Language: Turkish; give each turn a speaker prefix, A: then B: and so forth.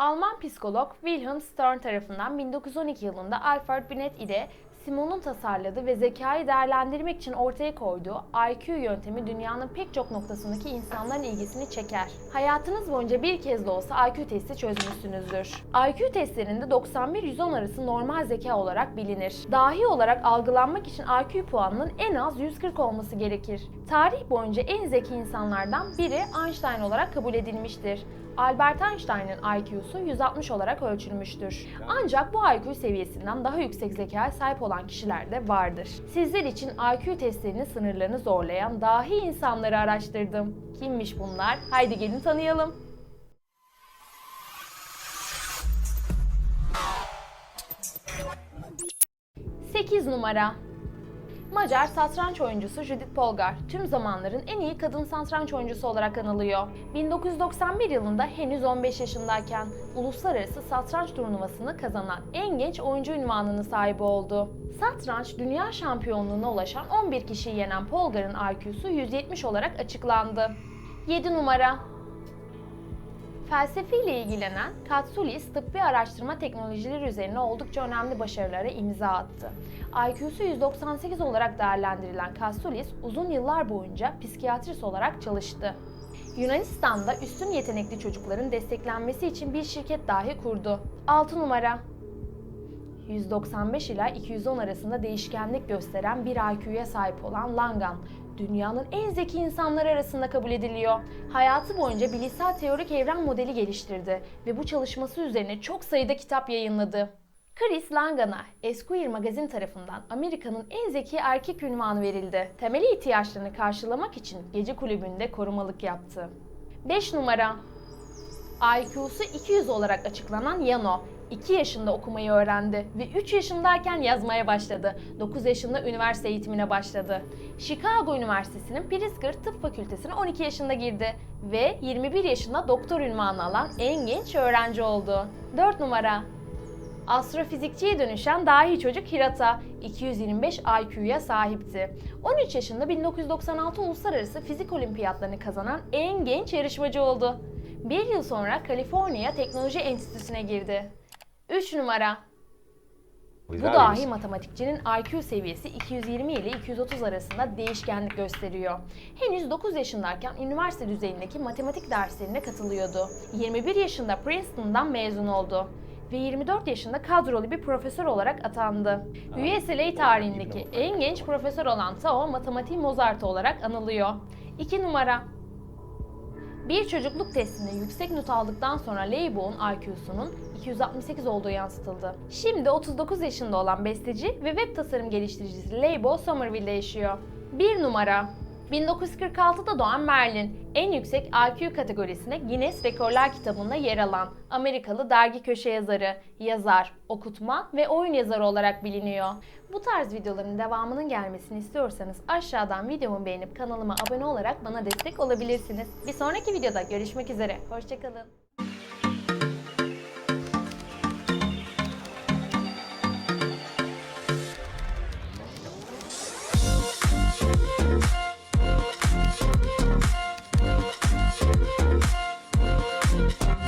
A: Alman psikolog Wilhelm Stern tarafından 1912 yılında Alfred Binet ile Simon'un tasarladığı ve zekayı değerlendirmek için ortaya koyduğu IQ yöntemi dünyanın pek çok noktasındaki insanların ilgisini çeker. Hayatınız boyunca bir kez de olsa IQ testi çözmüşsünüzdür. IQ testlerinde 91-110 arası normal zeka olarak bilinir. Dahi olarak algılanmak için IQ puanının en az 140 olması gerekir. Tarih boyunca en zeki insanlardan biri Einstein olarak kabul edilmiştir. Albert Einstein'ın IQ'su 160 olarak ölçülmüştür. Ancak bu IQ seviyesinden daha yüksek zekaya sahip olan kişiler de vardır. Sizler için IQ testlerinin sınırlarını zorlayan dahi insanları araştırdım. Kimmiş bunlar? Haydi gelin tanıyalım. Sekiz numara Macar satranç oyuncusu Judith Polgar tüm zamanların en iyi kadın satranç oyuncusu olarak anılıyor. 1991 yılında henüz 15 yaşındayken uluslararası satranç turnuvasını kazanan en genç oyuncu ünvanını sahibi oldu. Satranç dünya şampiyonluğuna ulaşan 11 kişiyi yenen Polgar'ın IQ'su 170 olarak açıklandı. 7 numara Felsefiyle ilgilenen Katsulis tıbbi araştırma teknolojileri üzerine oldukça önemli başarılara imza attı. IQ'su 198 olarak değerlendirilen Katsulis uzun yıllar boyunca psikiyatrist olarak çalıştı. Yunanistan'da üstün yetenekli çocukların desteklenmesi için bir şirket dahi kurdu. 6 numara 195 ila 210 arasında değişkenlik gösteren bir IQ'ya sahip olan Langan, dünyanın en zeki insanları arasında kabul ediliyor. Hayatı boyunca bilişsel teorik evren modeli geliştirdi ve bu çalışması üzerine çok sayıda kitap yayınladı. Chris Langan'a Esquire magazin tarafından Amerika'nın en zeki erkek ünvanı verildi. Temeli ihtiyaçlarını karşılamak için gece kulübünde korumalık yaptı. 5 numara IQ'su 200 olarak açıklanan Yano, 2 yaşında okumayı öğrendi ve 3 yaşındayken yazmaya başladı. 9 yaşında üniversite eğitimine başladı. Chicago Üniversitesi'nin Pritzker Tıp Fakültesine 12 yaşında girdi ve 21 yaşında doktor ünvanı alan en genç öğrenci oldu. 4 numara Astrofizikçiye dönüşen dahi çocuk Hirata 225 IQ'ya sahipti. 13 yaşında 1996 Uluslararası Fizik Olimpiyatlarını kazanan en genç yarışmacı oldu. Bir yıl sonra Kaliforniya Teknoloji Enstitüsü'ne girdi. 3 numara bu dahi matematikçinin IQ seviyesi 220 ile 230 arasında değişkenlik gösteriyor. Henüz 9 yaşındayken üniversite düzeyindeki matematik derslerine katılıyordu. 21 yaşında Princeton'dan mezun oldu ve 24 yaşında kadrolu bir profesör olarak atandı. USLA tarihindeki en genç profesör olan Tao matematiğin Mozart olarak anılıyor. 2 numara bir çocukluk testinde yüksek not aldıktan sonra Leibo'nun IQ'sunun 268 olduğu yansıtıldı. Şimdi 39 yaşında olan besteci ve web tasarım geliştiricisi Leibo Somerville'de yaşıyor. 1 numara 1946'da doğan Merlin, en yüksek IQ kategorisine Guinness Rekorlar kitabında yer alan Amerikalı dergi köşe yazarı, yazar, okutma ve oyun yazarı olarak biliniyor. Bu tarz videoların devamının gelmesini istiyorsanız aşağıdan videomu beğenip kanalıma abone olarak bana destek olabilirsiniz. Bir sonraki videoda görüşmek üzere, hoşçakalın.